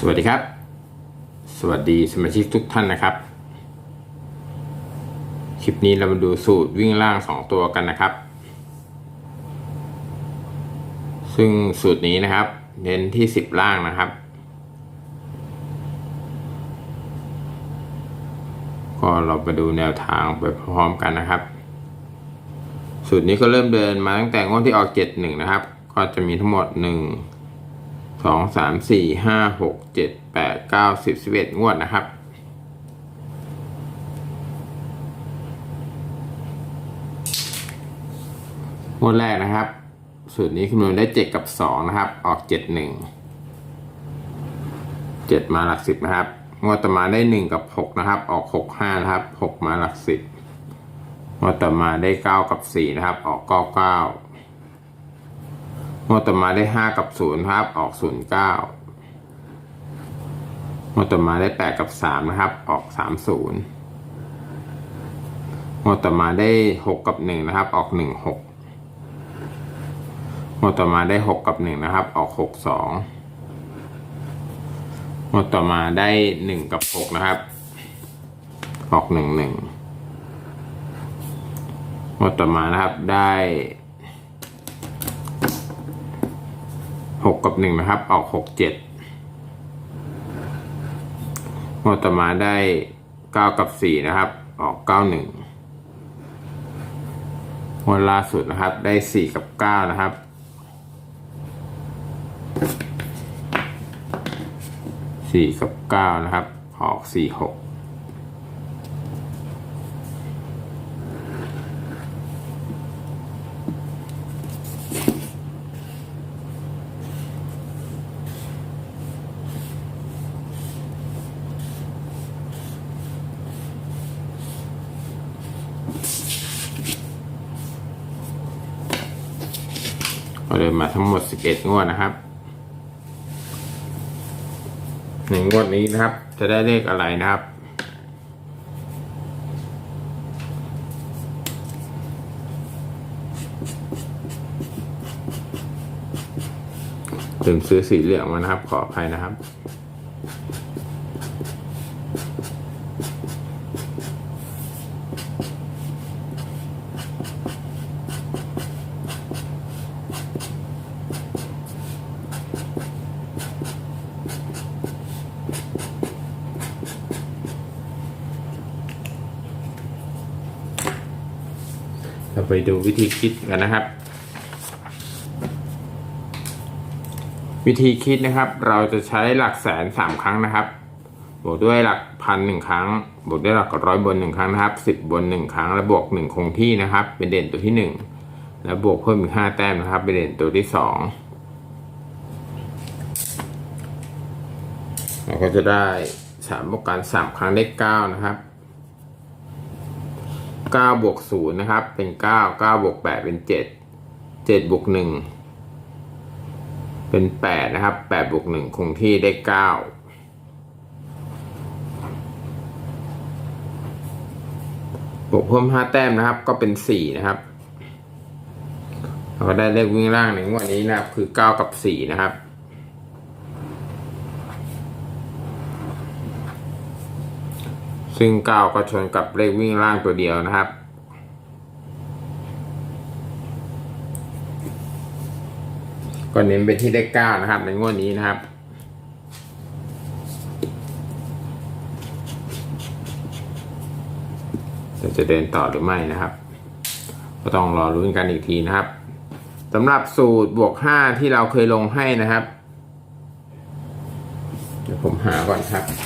สวัสดีครับ สวัสดีสมาชิกทุกท่านนะครับ คลิปนี้เรามาดูสูตรวิ่งล่างสองตัวกันนะครับ ซึ่งสูตรนี้นะครับ เน้นที่สิบล่างนะครับ ก็เราไปดูแนวทางไปพร้อมกันนะครับ สูตรนี้ก็เริ่มเดินมาตั้งแต่งวดที่ออกเจ็ดหนึ่งนะครับ ก็จะมีทั้งหมดหนึ่ง สองสามสี่ห้าหกเจ็ดแปดเก้าสิบสิบเอ็ดงวดนะครับ งวดแรกนะครับ สูตรนี้คำนวณได้เจ็ดกับสองนะครับ ออกเจ็ดหนึ่งเจ็ดมาหลักสิบนะครับ งวดต่อมาได้หนึ่งกับหกนะครับ ออกหกห้านะครับหกมาหลักสิบงวดต่อมาได้เก้ากับสี่นะครับ ออกเก้าเก้า งวดต่อมาได้ห้ากับศูนย์ครับ ออกศูนย์เก้างวดต่อมาได้แปดกับสามนะครับ ออกสามศูนย์งวดต่อมาได้หกกับหนึ่งนะครับ ออกหนึ่งหกงวดต่อมาได้หกกับหนึ่งนะครับ ออกหกสองงวดต่อมาได้หนึ่งกับหกนะครับ ออกหนึ่งหนึ่งงวดต่อมานะครับได้ 6 กับ 1 นะครับ ออก 6 7จ็ดต่อมาได้ 9 กับ 4 นะครับ ออก 9 1งวดล่าสุดนะครับ ได้ 4 กับ 9 นะครับสี่กับเก้านะครับ ออกสี่หก มาทั้งหมด 11 งวดนะครับ ในงวดนี้นะครับ จะได้เลขอะไรนะครับ ถึงซื้อสีเหลืองมานะครับ ขออภัยนะครับ ไปดูวิธีคิดกันนะครับ วิธีคิดนะครับ เราจะใช้หลักแสนสามครั้งนะครับ บวกด้วยหลักพันหนึ่งครั้ง บวกด้วยหลักร้อยบนหนึ่งครั้งนะครับสิบบนหนึ่งครั้ง และบวกหนึ่งคงที่นะครับ เป็นเด่นตัวที่หนึ่งแล้วบวกเพิ่มอีกห้าแต้มนะครับ เป็นเด่นตัวที่สองเราก็จะได้สามบวกกันสามครั้งได้เก้านะครับ เก้าบวกศูนย์นะครับ เป็นเก้าเก้าบวกแปดเป็นเจ็ดเจ็ดบวกหนึ่งเป็นแปดนะครับแปดบวกหนึ่งคงที่ได้เก้าบวกเพิ่มห้าแต้มนะครับ ก็เป็นสี่นะครับเราก็ได้เลขวิ่งล่างในงวดนี้นะครับ คือเก้ากับสี่นะครับ ซึ่งเก้าก็ชนกับเลขวิ่งล่างตัวเดียวนะครับ ก็เน้นไปที่เลขเก้านะครับ ในงวดนี้นะครับจะเดินต่อหรือไม่นะครับ ก็ต้องรอรุ้นกันอีกทีนะครับสำหรับสูตรบวกห้าที่เราเคยลงให้นะครับ เดี๋ยวผมหาก่อนครับ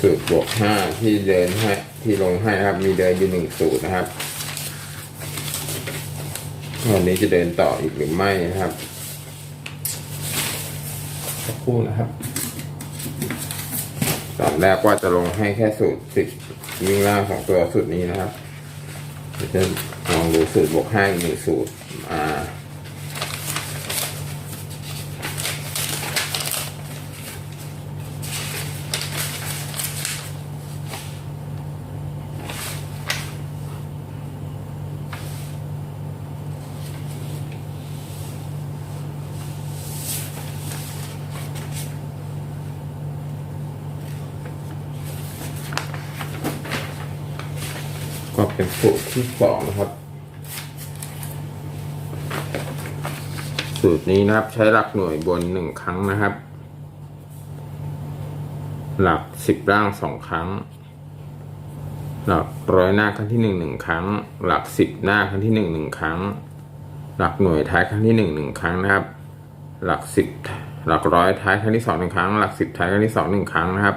สูตรบวกห้าที่เดินให้ที่ลงให้นะครับ มีเดินอยู่หนึ่งสูตรนะครับ วันนี้จะเดินต่ออีกหรือไม่นะครับสักครู่นะครับตอนแรกว่าจะลงให้แค่สูตรสิบวิ่งล่างของตัวสูตรนี้นะครับจะลองดูสูตรบวกห้าอีกหนึ่งสูตรอ่า ก็เป็นสูตรที่สองนะครับ สูตรนี้นะครับใช้หลักหน่วยบนหนึ่งครั้งนะครับ หลักสิบล่างสองครั้ง หลักร้อยหน้าครั้งที่หนึ่งหนึ่งครั้ง หลักสิบหน้าครั้งที่หนึ่งหนึ่งครั้ง หลักหน่วยท้ายครั้งที่หนึ่งหนึ่งครั้งนะครับ หลักสิบหลักร้อยท้ายครั้งที่สองหนึ่งครั้ง หลักสิบท้ายครั้งที่สองหนึ่งครั้งนะครับ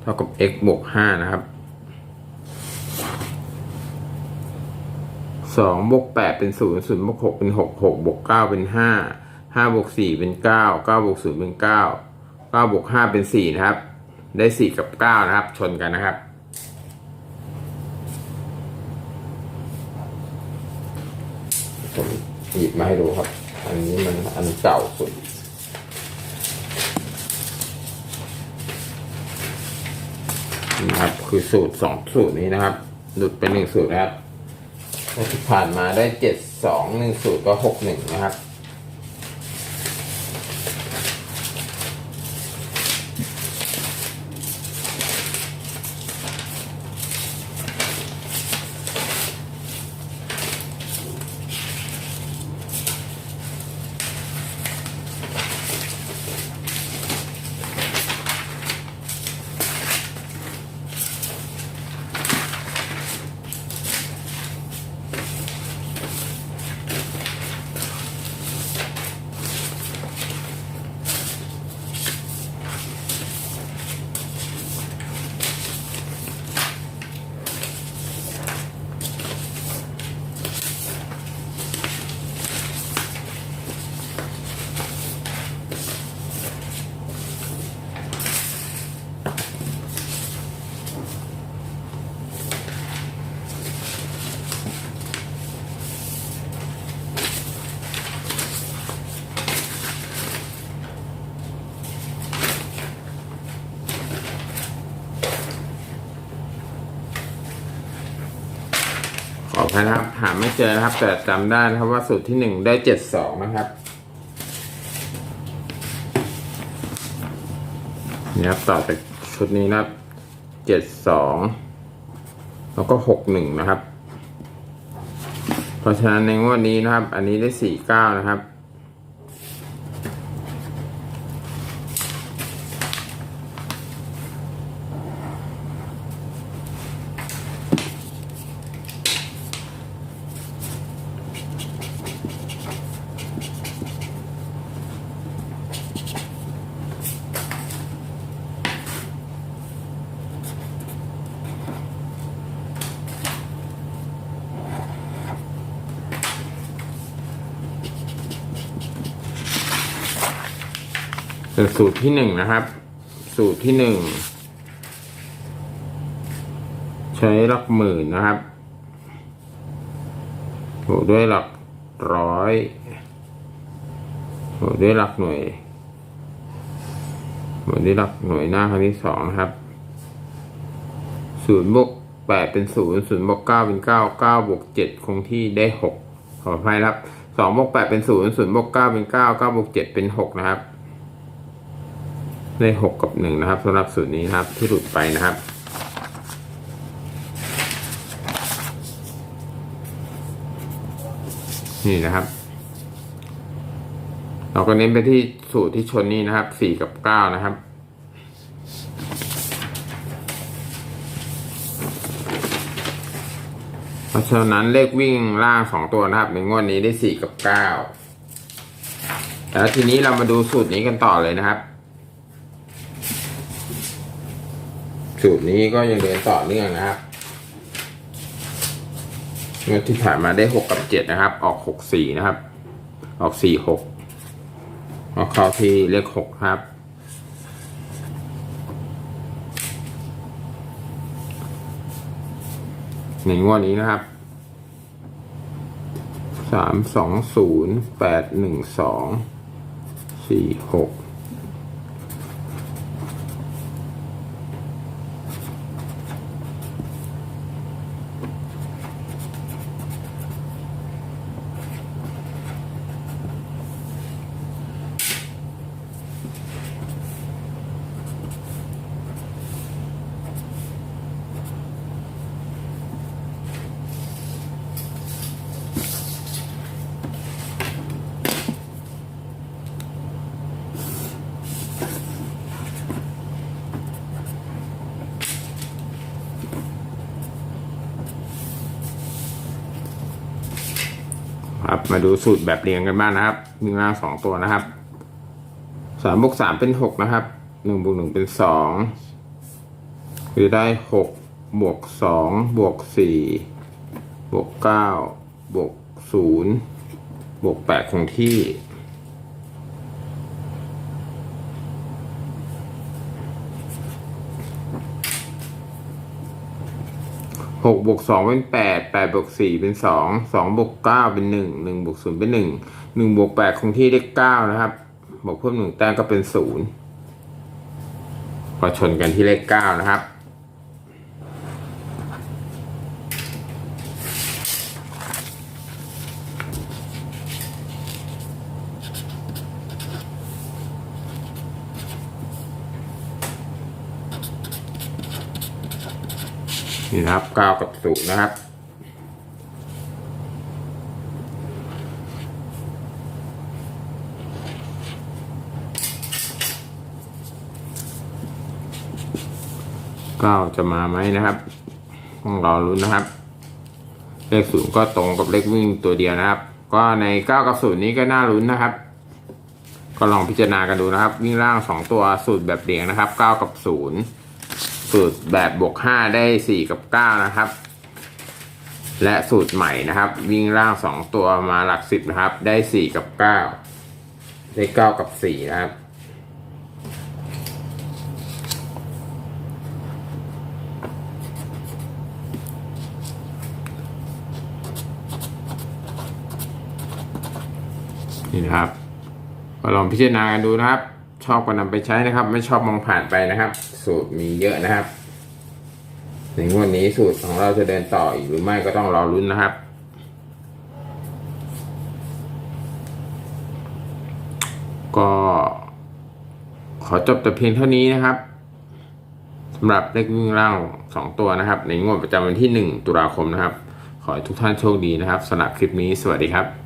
เท่ากับ x บวกห้านะครับ สองบวกแปดเป็นศูนย์ศูนย์บวกหกเป็นหกหกบวกเก้าเป็นห้าห้าบวกสี่เป็นเก้าเก้าบวกศูนย์เป็นเก้าเก้าบวกห้าเป็นสี่นะครับ ได้สี่กับเก้านะครับ ชนกันนะครับ ผมหยิบมาให้ดูครับ อันนี้มันอันเก่าสุดนะครับ คือสูตรสองสูตรนี้นะครับ หลุดเป็นหนึ่งสูตรนะครับ ที่ผ่านมาได้เจ็ดสองหนึ่งสูตรก็หกหนึ่งนะครับ นะครับ หาไม่เจอนะครับ แต่จำได้นะครับว่าสูตรที่หนึ่งได้เจ็ดสองนะครับนี่ครับต่อจากชุดนี้นะครับเจ็ดสองแล้วก็หกหนึ่งนะครับ เพราะฉะนั้นในงวดนี้นะครับ อันนี้ได้สี่เก้านะครับ เป็นสูตรที่หนึ่งนะครับ สูตรที่หนึ่งใช้หลักหมื่นนะครับบวกด้วยหลักร้อยบวกด้วยหลักหน่วยบวกด้วยหลักหน่วยหน้าครั้งที่สองนะครับศูนย์บวกแปดเป็นศูนย์ศูนย์บวกเก้าเป็นเก้าเก้าบวกเจ็ดคงที่ได้หกขออภัยครับสองบวกแปดเป็นศูนย์ศูนย์บวกเก้าเป็นเก้าเก้าบวกเจ็ดเป็นหกนะครับ ได้หกกับหนึ่งนะครับสำหรับสูตรนี้นะครับที่หลุดไปนะครับนี่นะครับ เราก็เน้นไปที่สูตรที่ชนนี้นะครับสี่กับเก้านะครับ เพราะฉะนั้นเลขวิ่งล่างสองตัวนะครับ ในงวดนี้ได้สี่กับเก้าแล้วทีนี้เรามาดูสูตรนี้กันต่อเลยนะครับ สูตรนี้ก็ยังเดินต่อเนื่องนะครับงวดที่ผ่านมาได้หกกับเจ็ดนะครับ ออกหกสี่นะครับ ออกสี่หกออกเข้าที่เลขหกครับ ในงวดนี้นะครับสามสองศูนย์แปดหนึ่งสองสี่หก ครับ มาดูสูตรแบบเรียงกันบ้างนะครับวิ่งล่างสองตัวนะครับสามบวกสามเป็นหกนะครับหนึ่งบวกหนึ่งเป็นสองคือได้หกบวกสองบวกสี่บวกเก้าบวกศูนย์บวกแปดคงที่ หกบวกสองเป็นแปดแปดบวกสี่เป็นสองสองบวกเก้าเป็นหนึ่งหนึ่งบวกศูนย์เป็นหนึ่งหนึ่งบวกแปดคงที่ได้เก้านะครับบวกเพิ่มหนึ่งแต้มก็เป็นศูนย์พอชนกันที่เลขเก้านะครับ นี่นะครับก้ากับศูนะครับ ก้าจะมาไหมนะครับ ต้องรอรุ้นนะครับ เลขศูนย์ก็ตรงกับเลขวิ่งตัวเดียวนะครับ ก็ในเก้ากับศูนย์นี้ก็น่ารุ้นนะครับ ก็ลองพิจารณากันดูนะครับ วิ่งล่างสองตัวสูตรแบบเรียงนะครับเก้ากับศูนย์ สูตรแบบบวกห้าได้สี่กับเก้านะครับ และสูตรใหม่นะครับ วิ่งล่างสองตัวมาหลักสิบนะครับ ได้สี่กับเก้าได้เก้ากับสี่นะครับนี่นะครับลองพิจารณากันดูนะครับ ชอบก็นำไปใช้นะครับ ไม่ชอบมองผ่านไปนะครับ สูตรมีเยอะนะครับ ในงวดนี้สูตรของเราจะเดินต่ออีกหรือไม่ก็ต้องรอรุ้นนะครับ ก็ ขอจบแต่เพียงเท่านี้นะครับสำหรับเลขวิ่งล่าสองตัวนะครับ ในงวดประจำวันที่หนึ่งตุลาคมนะครับ ขอให้ทุกท่านโชคดีนะครับสำหรับคลิปนี้สวัสดีครับ